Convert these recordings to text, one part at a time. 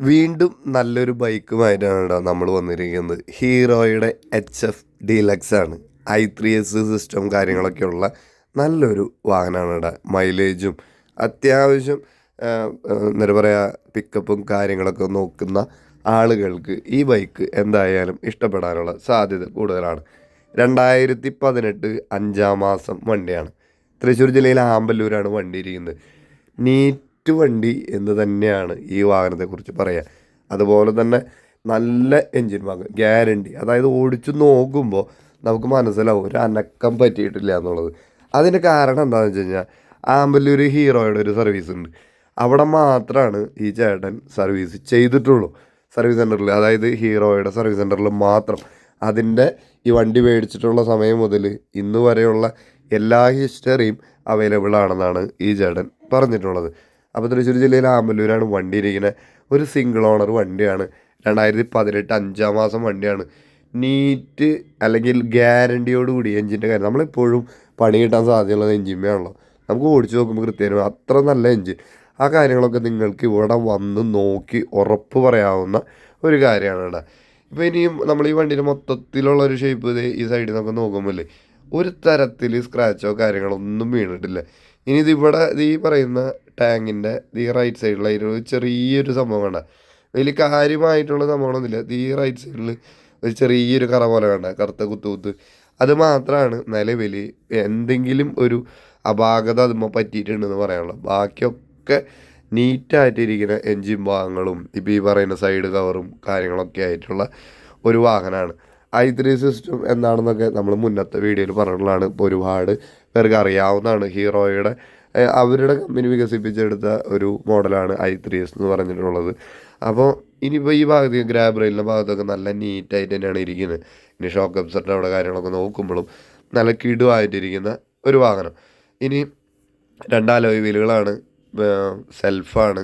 വീണ്ടും നല്ലൊരു ബൈക്കുമായിട്ടാണ് കേട്ടോ നമ്മൾ വന്നിരിക്കുന്നത്. ഹീറോയുടെ എച്ച് എഫ് ഡീലക്സ് ആണ്. ഐ ത്രീ എസ് സിസ്റ്റം കാര്യങ്ങളൊക്കെ ഉള്ള നല്ലൊരു വാഹനമാണ് കേട്ടോ മൈലേജും അത്യാവശ്യം എന്താ പറയുക പിക്കപ്പും കാര്യങ്ങളൊക്കെ നോക്കുന്ന ആളുകൾക്ക് ഈ ബൈക്ക് എന്തായാലും ഇഷ്ടപ്പെടാനുള്ള സാധ്യത കൂടുതലാണ്. രണ്ടായിരത്തി പതിനെട്ട് അഞ്ചാം മാസം വണ്ടിയാണ്. തൃശ്ശൂർ ജില്ലയിലെ ആമ്പല്ലൂരാണ് വണ്ടി ഇരിക്കുന്നത്. നീറ്റ് വണ്ടി എന്ന് തന്നെയാണ് ഈ വാഹനത്തെക്കുറിച്ച് പറയുക അതുപോലെ തന്നെ നല്ല എൻജിൻ വാങ്ങുക ഗ്യാരണ്ടി. അതായത് ഓടിച്ചു നോക്കുമ്പോൾ നമുക്ക് മനസ്സിലാവും ഒരു അനക്കം പറ്റിയിട്ടില്ല എന്നുള്ളത്. അതിന്റെ കാരണം എന്താണെന്ന് വെച്ച് കഴിഞ്ഞാൽ ആമ്പല്ലൂർ ഹീറോയുടെ ഒരു സർവീസ് ഉണ്ട്. അവിടെ മാത്രമാണ് ഈ ചേട്ടൻ സർവീസ് ചെയ്തിട്ടുള്ളൂ. സർവീസ് സെന്ററിൽ അതായത് ഹീറോയുടെ സർവീസ് സെന്ററിൽ മാത്രം. അതിന്റെ ഈ വണ്ടി മേടിച്ചിട്ടുള്ള സമയം മുതൽ ഇന്ന് വരെയുള്ള എല്ലാ ഹിസ്റ്ററിയും അവൈലബിൾ ആണെന്നാണ് ഈ ചേട്ടൻ പറഞ്ഞിട്ടുള്ളത്. അപ്പോൾ തൃശ്ശൂർ ജില്ലയിലെ ആമ്പല്ലൂരാണ് വണ്ടി ഇരിക്കുന്നത് ഒരു സിംഗിൾ ഓണർ വണ്ടിയാണ്. രണ്ടായിരത്തി പതിനെട്ട് അഞ്ചാം മാസം വണ്ടിയാണ്. നീറ്റ് അല്ലെങ്കിൽ ഗ്യാരണ്ടിയോടുകൂടി എഞ്ചിന്റെ കാര്യം. നമ്മളെപ്പോഴും പണി കിട്ടാൻ സാധ്യതയുള്ളത് എഞ്ചിമ്മയാണല്ലോ നമുക്ക് ഓടിച്ചു നോക്കുമ്പോൾ കൃത്യമായി അത്ര നല്ല എഞ്ചിൻ ആ കാര്യങ്ങളൊക്കെ നിങ്ങൾക്ക് ഇവിടെ വന്ന് നോക്കി ഉറപ്പ് പറയാവുന്ന ഒരു കാര്യമാണ് ഇവിടെ ഇപ്പോൾ ഇനിയും നമ്മൾ ഈ വണ്ടിയുടെ മൊത്തത്തിലുള്ള ഒരു ഷേപ്പ് ഈ സൈഡിൽ നിന്നൊക്കെ നോക്കുമ്പോൾ ഒരു തരത്തിൽ സ്ക്രാച്ചോ കാര്യങ്ങളോ ഒന്നും വീണിട്ടില്ല. ഇനി ഇത് ഇവിടെ ഈ പറയുന്ന ടാങ്കിന്റെ ഈ റൈറ്റ് സൈഡിൽ ഒരു ചെറിയൊരു സംഭവം കണ്ട. വലിയ കാര്യമായിട്ടുള്ള സംഭവങ്ങളൊന്നുമില്ല. ഈ റൈറ്റ് സൈഡിൽ ഒരു ചെറിയൊരു കറ പോലെ കണ്ട. കറുത്ത കുത്തു കുത്ത്. അത് മാത്രമാണ് നിലവിൽ എന്തെങ്കിലും ഒരു അപാകത അതുമ്പോൾ പറ്റിയിട്ടുണ്ടെന്ന് പറയാനുള്ളത് ബാക്കിയൊക്കെ നീറ്റായിട്ടിരിക്കുന്ന എൻജിൻ ഭാഗങ്ങളും ഇപ്പോൾ ഈ പറയുന്ന സൈഡ് കവറും കാര്യങ്ങളൊക്കെ ആയിട്ടുള്ള ഒരു വാഹനമാണ്. ഐ ത്രീ സിസ്റ്റം എന്താണെന്നൊക്കെ നമ്മൾ മുന്നത്തെ വീഡിയോയിൽ പറഞ്ഞിട്ടുള്ളതാണ്. ഒരുപാട് പേർക്ക് അറിയാവുന്നതാണ് ഹീറോയുടെ അവരുടെ കമ്പനി വികസിപ്പിച്ചെടുത്ത ഒരു മോഡലാണ് ഐ ത്രീ എസ് എന്ന് പറഞ്ഞിട്ടുള്ളത്. അപ്പോൾ ഇനിയിപ്പോൾ ഈ ഭാഗത്ത് ഗ്രാബ് റെയിലിന്റെ ഭാഗത്തൊക്കെ നല്ല നീറ്റായിട്ട് തന്നെയാണ് ഇരിക്കുന്നത്. ഇനി ഷോക്ക് അബ്സറിന്റെ അവിടെ കാര്യങ്ങളൊക്കെ നോക്കുമ്പോഴും നല്ല കിടുവായിട്ടിരിക്കുന്ന ഒരു വാഹനം. ഇനി രണ്ടാലോയ് വീലുകളാണ് സെൽഫാണ്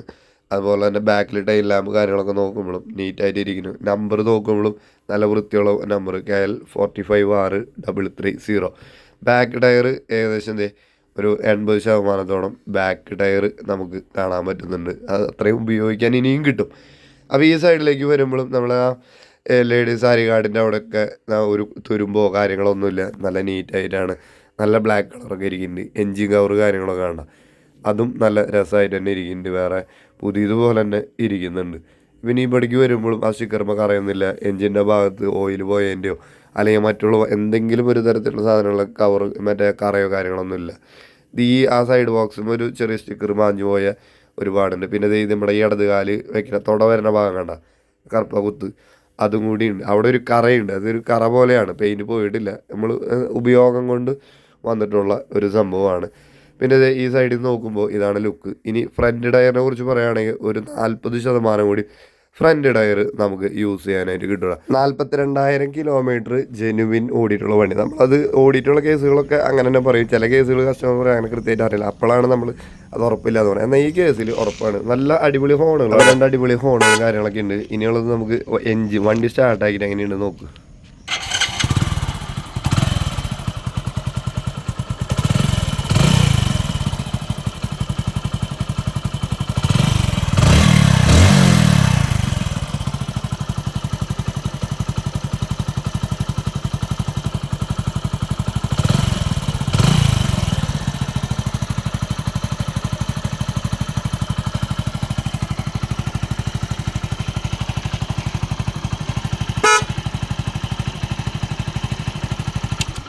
അതുപോലെ തന്നെ ബാക്കിൽ ടൈൽ ലാമ്പ് കാര്യങ്ങളൊക്കെ നോക്കുമ്പോഴും നീറ്റായിട്ട് ഇരിക്കുന്നു നമ്പർ നോക്കുമ്പോഴും നല്ല വൃത്തിയുള്ള number K L forty five ആറ് double three zero back tyre ഏകദേശം എന്തേ ഒരു എൺപത് ശതമാനത്തോളം ബാക്ക് ടയർ നമുക്ക് കാണാൻ പറ്റുന്നുണ്ട്. അത് അത്രയും ഉപയോഗിക്കാൻ ഇനിയും കിട്ടും. അപ്പോൾ ഈ സൈഡിലേക്ക് വരുമ്പോഴും നമ്മൾ ആ ലേഡീസ് കാർഡിന്റെ അവിടെയൊക്കെ ഒരു തുരുമ്പോ കാര്യങ്ങളോ ഒന്നുമില്ല. നല്ല നീറ്റായിട്ടാണ് നല്ല ബ്ലാക്ക് കളറൊക്കെ ഇരിക്കുന്നുണ്ട്. എൻജിൻ കവർ കാര്യങ്ങളൊക്കെ കാണാം അതും നല്ല രസമായിട്ട് തന്നെ ഇരിക്കുന്നുണ്ട്. വേറെ പുതിയതുപോലെ തന്നെ ഇരിക്കുന്നുണ്ട്. പിന്നെ ഈ പടിക്ക് വരുമ്പോഴും ആ ശിക്കർമ്മക്ക് കറയുന്നില്ല എൻജിന്റെ ഭാഗത്ത് ഓയിൽ പോയതിന്റെയോ അല്ലെങ്കിൽ മറ്റുള്ള എന്തെങ്കിലും ഒരു തരത്തിലുള്ള സാധനങ്ങൾ കവർ മറ്റേ കറയോ കാര്യങ്ങളൊന്നുമില്ല ഇത് ഈ ആ സൈഡ് ബോക്സും ഒരു ചെറിയ സ്റ്റിക്കർ മാഞ്ഞു പോയ ഒരുപാടുണ്ട്. പിന്നെ ഇത് നമ്മുടെ ഈ ഇടത് കാൽ വെക്കുന്ന തുട വരുന്ന ഭാഗം കണ്ട? കറുപ്പ കുത്ത്. അതും കൂടി ഉണ്ട്. അവിടെ ഒരു കറയുണ്ട്. അതൊരു കറ പോലെയാണ്. പെയിന്റ് പോയിട്ടില്ല. നമ്മൾ ഉപയോഗം കൊണ്ട് വന്നിട്ടുള്ള ഒരു സംഭവമാണ്. പിന്നെ ഈ സൈഡിൽ നോക്കുമ്പോൾ ഇതാണ് ലുക്ക് ഇനി ഫ്രണ്ട് ടയറിനെ കുറിച്ച് പറയുകയാണെങ്കിൽ ഒരു നാൽപ്പത് ശതമാനം കൂടി ഫ്രണ്ട് ടയർ നമുക്ക് യൂസ് ചെയ്യാനായിട്ട് കിട്ടുക. നാൽപ്പത്തിരണ്ടായിരം കിലോമീറ്റർ ജെനുവിൻ ഓടിയിട്ടുള്ള വണ്ടി. നമ്മളത് ഓടിയിട്ടുള്ള കേസുകളൊക്കെ അങ്ങനെ തന്നെ പറയും. ചില കേസുകൾ കസ്റ്റമർ അങ്ങനെ കൃത്യമായിട്ട് അറിയില്ല. അപ്പോഴാണ് നമ്മൾ അത് ഉറപ്പില്ലാന്ന് പറയുന്നത് എന്നാൽ ഈ കേസിൽ ഉറപ്പാണ്. നല്ല അടിപൊളി ഹോണുകൾ രണ്ട് അടിപൊളി ഹോണുകളും കാര്യങ്ങളൊക്കെ ഉണ്ട്. ഇനിയുള്ളത് നമുക്ക് എഞ്ചിൻ വണ്ടി സ്റ്റാർട്ടാക്കിയിട്ട് എങ്ങനെയുണ്ട് നോക്ക്.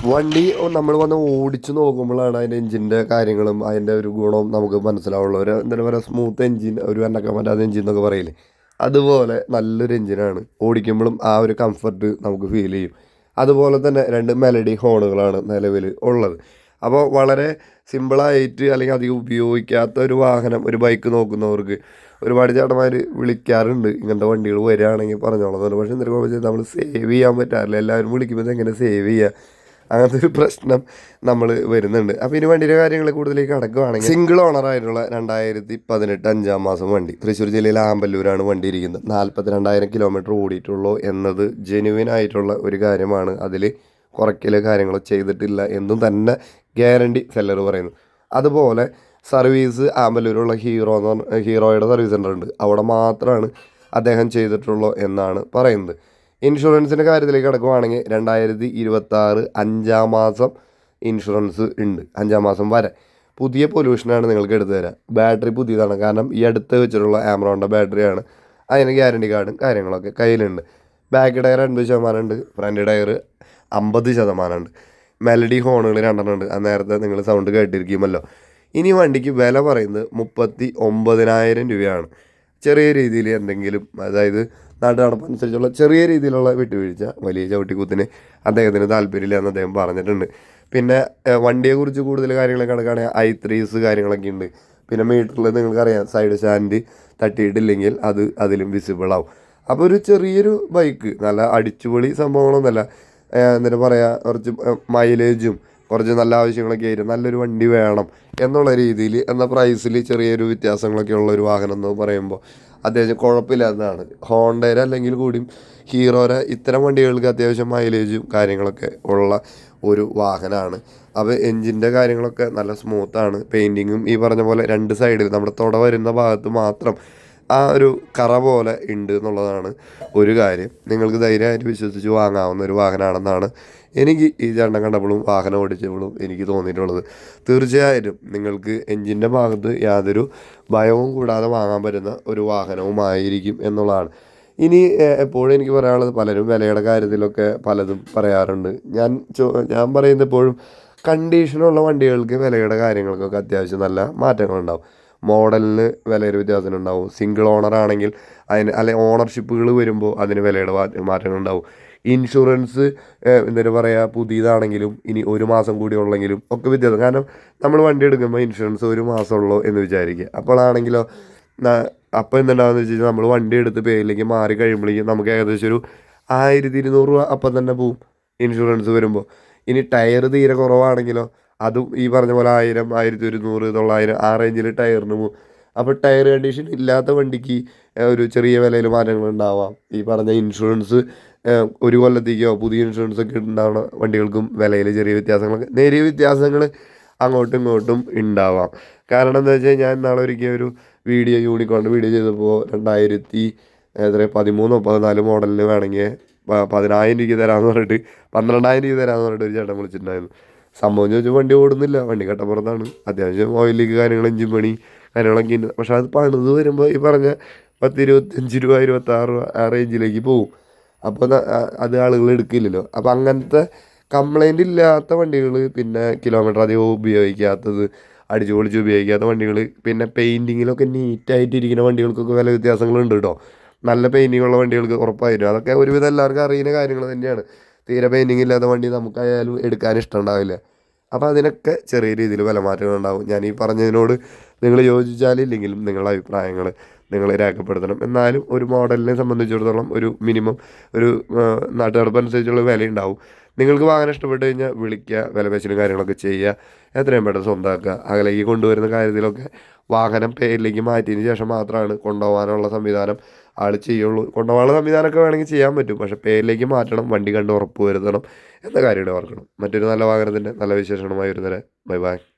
വണ്ടി നമ്മൾ വന്ന് ഓടിച്ചു നോക്കുമ്പോഴാണ് അതിന്റെ എഞ്ചിന്റെ കാര്യങ്ങളും അതിന്റെ ഒരു ഗുണവും നമുക്ക് മനസ്സിലാവുള്ളൂ. ഒരു എന്താ പറയുക സ്മൂത്ത് എഞ്ചിൻ ഒരു എണ്ണക്കാൻ പറ്റാത്ത എഞ്ചിൻ എന്നൊക്കെ പറയില്ലേ? അതുപോലെ നല്ലൊരു എഞ്ചിനാണ് ഓടിക്കുമ്പോഴും ആ ഒരു കംഫർട്ട് നമുക്ക് ഫീൽ ചെയ്യും. അതുപോലെ തന്നെ രണ്ട് മെലഡി ഹോണുകളാണ് നിലവിൽ ഉള്ളത്. അപ്പോൾ വളരെ സിമ്പിളായിട്ട് അല്ലെങ്കിൽ അധികം ഉപയോഗിക്കാത്ത ഒരു വാഹനം ഒരു ബൈക്ക് നോക്കുന്നവർക്ക് ഒരുപാട് ചേട്ടന്മാർ വിളിക്കാറുണ്ട്. ഇങ്ങനത്തെ വണ്ടികൾ വരികയാണെങ്കിൽ പറഞ്ഞോളാം. പക്ഷേ എന്തൊരു കുഴപ്പം നമ്മൾ സേവ് ചെയ്യാൻ പറ്റാറില്ല. എല്ലാവരും വിളിക്കുമ്പോൾ എങ്ങനെ സേവ് ചെയ്യുക? അങ്ങനത്തെ ഒരു പ്രശ്നം നമ്മൾ വരുന്നുണ്ട്. അപ്പോൾ ഇനി വണ്ടിയുടെ കാര്യങ്ങൾ കൂടുതലേക്ക് അടക്കുവാണെങ്കിൽ സിംഗിൾ ഓണർ ആയിട്ടുള്ള രണ്ടായിരത്തി പതിനെട്ട് അഞ്ചാം മാസം വണ്ടി. തൃശ്ശൂർ ജില്ലയിലെ ആമ്പല്ലൂരാണ് വണ്ടി ഇരിക്കുന്നത്. നാൽപ്പത്തി രണ്ടായിരം കിലോമീറ്റർ ഓടിയിട്ടുള്ളൂ എന്നത് ജെനുവിൻ ആയിട്ടുള്ള ഒരു കാര്യമാണ്. അതിൽ കുറയ്ക്കൽ കാര്യങ്ങളോ ചെയ്തിട്ടില്ല എന്നും തന്നെ ഗ്യാരണ്ടി സെല്ലർ പറയുന്നു. അതുപോലെ സർവീസ് ആമ്പല്ലൂരുള്ള ഹീറോ എന്ന് പറഞ്ഞ ഹീറോയുടെ സർവീസ് സെന്റർ ഉണ്ട്. അവിടെ മാത്രമാണ് അദ്ദേഹം ചെയ്തിട്ടുള്ളൂ എന്നാണ് പറയുന്നത്. ഇൻഷുറൻസിന്റെ കാര്യത്തിലേക്ക് കിടക്കുവാണെങ്കിൽ രണ്ടായിരത്തി ഇരുപത്തി ആറ് അഞ്ചാം മാസം ഇൻഷുറൻസ് ഉണ്ട്. അഞ്ചാം മാസം വരെ. പുതിയ പൊല്യൂഷനാണ് നിങ്ങൾക്ക് എടുത്തു തരാം. ബാറ്ററി പുതിയതാണ്. കാരണം ഈ അടുത്ത് വെച്ചിട്ടുള്ള ആമറോണിന്റെ ബാറ്ററിയാണ്. അതിന് ഗ്യാരണ്ടി കാർഡും കാര്യങ്ങളൊക്കെ കയ്യിലുണ്ട്. ബാക്ക് ടയർ അൻപത് ശതമാനം ഉണ്ട്. ഫ്രണ്ട് ടയർ അമ്പത് ശതമാനം ഉണ്ട്. മെലഡി ഹോണുകൾ രണ്ടെണ്ണം ഉണ്ട്. നേരത്തെ നിങ്ങൾ സൗണ്ട് കേട്ടിരിക്കുമല്ലോ. ഇനി വണ്ടിക്ക് വില പറയുന്നത് മുപ്പത്തി ഒമ്പതിനായിരം രൂപയാണ്. ചെറിയ രീതിയിൽ എന്തെങ്കിലും അതായത് നാട്ടുനടപ്പനുസരിച്ചുള്ള ചെറിയ രീതിയിലുള്ള വിട്ടുവീഴ്ച വലിയ ചവിട്ടിക്കൂത്തിന് അദ്ദേഹത്തിന് താല്പര്യമില്ല എന്ന് അദ്ദേഹം പറഞ്ഞിട്ടുണ്ട്. പിന്നെ വണ്ടിയെ വണ്ടിയെക്കുറിച്ച് കൂടുതൽ കാര്യങ്ങളൊക്കെ കിടക്കുകയാണെങ്കിൽ ഐ ത്രീസ് കാര്യങ്ങളൊക്കെ ഉണ്ട്. പിന്നെ മീറ്ററിൽ നിങ്ങൾക്കറിയാം സൈഡ് സ്റ്റാൻഡ് തട്ടിയിട്ടില്ലെങ്കിൽ അത് അതിലും വിസിബിൾ ആവും. അപ്പോൾ ഒരു ചെറിയൊരു ബൈക്ക് നല്ല അടിച്ചുപൊളി സംഭവങ്ങളൊന്നുമല്ല. എന്താ പറയുക പറയാം കുറച്ച് മൈലേജും കുറച്ച് നല്ല ആവശ്യങ്ങളൊക്കെ ആയിട്ട് നല്ലൊരു വണ്ടി വേണം എന്നുള്ള രീതിയിൽ എന്ന പ്രൈസിൽ ചെറിയൊരു വ്യത്യാസങ്ങളൊക്കെ ഉള്ള ഒരു വാഹനം എന്ന് പറയുമ്പോൾ അത്യാവശ്യം കുഴപ്പമില്ലാത്തതാണ് ഹോണ്ടയുടെ അല്ലെങ്കിൽ കൂടിയും ഹീറോയുടെ ഇത്തരം വണ്ടികൾക്ക് അത്യാവശ്യം മൈലേജും കാര്യങ്ങളൊക്കെ ഉള്ള ഒരു വാഹനമാണ് അപ്പോൾ എൻജിന്റെ കാര്യങ്ങളൊക്കെ നല്ല സ്മൂത്താണ് പെയിന്റിങ്ങും ഈ പറഞ്ഞ പോലെ രണ്ട് സൈഡിൽ നമ്മുടെ തുട വരുന്ന ഭാഗത്ത് മാത്രം ആ ഒരു കറ പോലെ ഉണ്ട് എന്നുള്ളതാണ് ഒരു കാര്യം. നിങ്ങൾക്ക് ധൈര്യമായിട്ട് വിശ്വസിച്ച് വാങ്ങാവുന്ന ഒരു വാഹനമാണെന്നാണ് എനിക്ക് ഈ ചേട്ടൻ കണ്ടപ്പോഴും വാഹനം ഓടിച്ചപ്പോഴും എനിക്ക് തോന്നിയിട്ടുള്ളത്. തീർച്ചയായിട്ടും നിങ്ങൾക്ക് എൻജിന്റെ ഭാഗത്ത് യാതൊരു ഭയവും കൂടാതെ വാങ്ങാൻ പറ്റുന്ന ഒരു വാഹനവുമായിരിക്കും എന്നുള്ളതാണ്. ഇനി എപ്പോഴും എനിക്ക് പറയാനുള്ളത് പലരും വിലയുടെ കാര്യത്തിലൊക്കെ പലതും പറയാറുണ്ട്. ഞാൻ ഞാൻ പറയുന്നത് എപ്പോഴും കണ്ടീഷനുള്ള വണ്ടികൾക്ക് വിലയുടെ കാര്യങ്ങൾക്കൊക്കെ അത്യാവശ്യം നല്ല മാറ്റങ്ങളുണ്ടാവും. മോഡലിന് വിലയുടെ വ്യത്യാസം ഉണ്ടാവും സിംഗിൾ ഓണർ ആണെങ്കിൽ അതിന് അല്ലെ ഓണർഷിപ്പുകൾ വരുമ്പോൾ അതിന് വിലയുടെ മാറ്റങ്ങൾ ഉണ്ടാവും ഇൻഷുറൻസ് എന്താ പറയുക പുതിയതാണെങ്കിലും ഇനി ഒരു മാസം കൂടി ഉള്ളെങ്കിലും ഒക്കെ വ്യത്യാസം. കാരണം നമ്മൾ വണ്ടി എടുക്കുമ്പോൾ ഇൻഷുറൻസ് ഒരു മാസമുള്ളൂ എന്ന് വിചാരിക്കുക. അപ്പോഴാണെങ്കിലോ അപ്പോൾ എന്തുണ്ടാവുമെന്ന് വെച്ച് കഴിഞ്ഞാൽ നമ്മൾ വണ്ടി എടുത്ത് പേരിലേക്ക് മാറി കഴിയുമ്പോഴേക്കും നമുക്ക് ഏകദേശം ഒരു ആയിരത്തി ഇരുന്നൂറ് രൂപ അപ്പം തന്നെ പോവും ഇൻഷുറൻസ് വരുമ്പോൾ. ഇനി ടയർ തീരെ കുറവാണെങ്കിലോ അതും ഈ പറഞ്ഞ പോലെ ആയിരം ആയിരത്തി ഒരുന്നൂറ് തൊള്ളായിരം ആ റേഞ്ചിൽ ടയറിന് പോകും അപ്പോൾ ടയർ കണ്ടീഷൻ ഇല്ലാത്ത വണ്ടിക്ക് ഒരു ചെറിയ വിലയിൽ മാറ്റങ്ങൾ ഉണ്ടാവാം. ഈ പറഞ്ഞ ഇൻഷുറൻസ് ഒരു കൊല്ലത്തേക്കോ പുതിയ ഇൻഷുറൻസ് ഒക്കെ ഉണ്ടാവുന്ന വണ്ടികൾക്കും വിലയിൽ ചെറിയ വ്യത്യാസങ്ങളൊക്കെ നേരിയ വ്യത്യാസങ്ങൾ അങ്ങോട്ടും ഇങ്ങോട്ടും ഉണ്ടാവാം. കാരണം എന്താ വെച്ചാൽ ഞാൻ നാളെ ഒരിക്കൽ ഒരു വീഡിയോ യൂണിക്കോണിന്റെ വീഡിയോ ചെയ്തപ്പോൾ രണ്ടായിരത്തി എത്ര പതിമൂന്നോ പതിനാല് മോഡലിന് വേണമെങ്കിൽ പതിനായിരം രൂപയ്ക്ക് തരാമെന്ന് പറഞ്ഞിട്ട് പന്ത്രണ്ടായിരം രൂപ തരാമെന്ന് പറഞ്ഞിട്ട് ഒരു ചേട്ടൻ വിളിച്ചിട്ടുണ്ടായിരുന്നു. സംഭവം ചോദിച്ചാൽ വണ്ടി ഓടുന്നില്ല. വണ്ടി കട്ടപ്പുറത്താണ് അത്യാവശ്യം ഓയിൽ ലീക്ക് കാര്യങ്ങൾ എഞ്ചിൻ പണി കാര്യങ്ങളൊക്കെ ഉണ്ട്. പക്ഷേ അത് പണിത് വരുമ്പോൾ ഈ പറഞ്ഞ പത്ത് ഇരുപത്തഞ്ച് രൂപ ഇരുപത്താറ് രൂപ ആ റേഞ്ചിലേക്ക് പോകും അപ്പോൾ അത് ആളുകൾ എടുക്കില്ലല്ലോ. അപ്പോൾ അങ്ങനത്തെ കംപ്ലൈന്റ് ഇല്ലാത്ത വണ്ടികൾ പിന്നെ കിലോമീറ്റർ അധികം ഉപയോഗിക്കാത്തത് അടിച്ചു പൊളിച്ച് ഉപയോഗിക്കാത്ത വണ്ടികൾ പിന്നെ പെയിന്റിങ്ങിലൊക്കെ നീറ്റായിട്ടിരിക്കുന്ന വണ്ടികൾക്കൊക്കെ വില വ്യത്യാസങ്ങളുണ്ട് കേട്ടോ നല്ല പെയിന്റിങ്ങുള്ള വണ്ടികൾക്ക് ഉറപ്പായിരുന്നു അതൊക്കെ ഒരുവിധം എല്ലാവർക്കും അറിയുന്ന കാര്യങ്ങൾ തന്നെയാണ്. തീരെ പെയിന്റിങ് ഇല്ലാത്ത വണ്ടി നമുക്കായാലും എടുക്കാൻ ഇഷ്ടമുണ്ടാവില്ല അപ്പോൾ അതിനൊക്കെ ചെറിയ രീതിയിൽ വില മാറ്റങ്ങളുണ്ടാവും ഞാൻ ഈ പറഞ്ഞതിനോട് നിങ്ങൾ യോജിച്ചാലില്ലെങ്കിലും നിങ്ങളുടെ അഭിപ്രായങ്ങൾ നിങ്ങൾ രേഖപ്പെടുത്തണം. എന്നാലും ഒരു മോഡലിനെ സംബന്ധിച്ചിടത്തോളം ഒരു മിനിമം ഒരു നാട്ടുനടപ്പനുസരിച്ചുള്ള വില ഉണ്ടാവും നിങ്ങൾക്ക് വാഹനം ഇഷ്ടപ്പെട്ട് കഴിഞ്ഞാൽ വിളിക്കുക വിലപേശലും കാര്യങ്ങളൊക്കെ ചെയ്യുക എത്രയും പെട്ടെന്ന് സ്വന്തമാക്കുക അകലേക്ക് കൊണ്ടുവരുന്ന കാര്യത്തിലൊക്കെ വാഹനം പേരിലേക്ക് മാറ്റിയതിന് ശേഷം മാത്രമാണ് കൊണ്ടുപോകാനുള്ള സംവിധാനം ആൾ ചെയ്യുള്ളൂ. കൊണ്ടുപോകാനുള്ള സംവിധാനമൊക്കെ വേണമെങ്കിൽ ചെയ്യാൻ പറ്റും. പക്ഷെ പേരിലേക്ക് മാറ്റണം വണ്ടി കണ്ട് ഉറപ്പ് വരുത്തണം എന്ന കാര്യം കൂടെ ഓർക്കണം. മറ്റൊരു നല്ല വാഹനത്തിന്റെ നല്ല വിശേഷണമായി വരുന്നവരെ ബൈ ബൈ.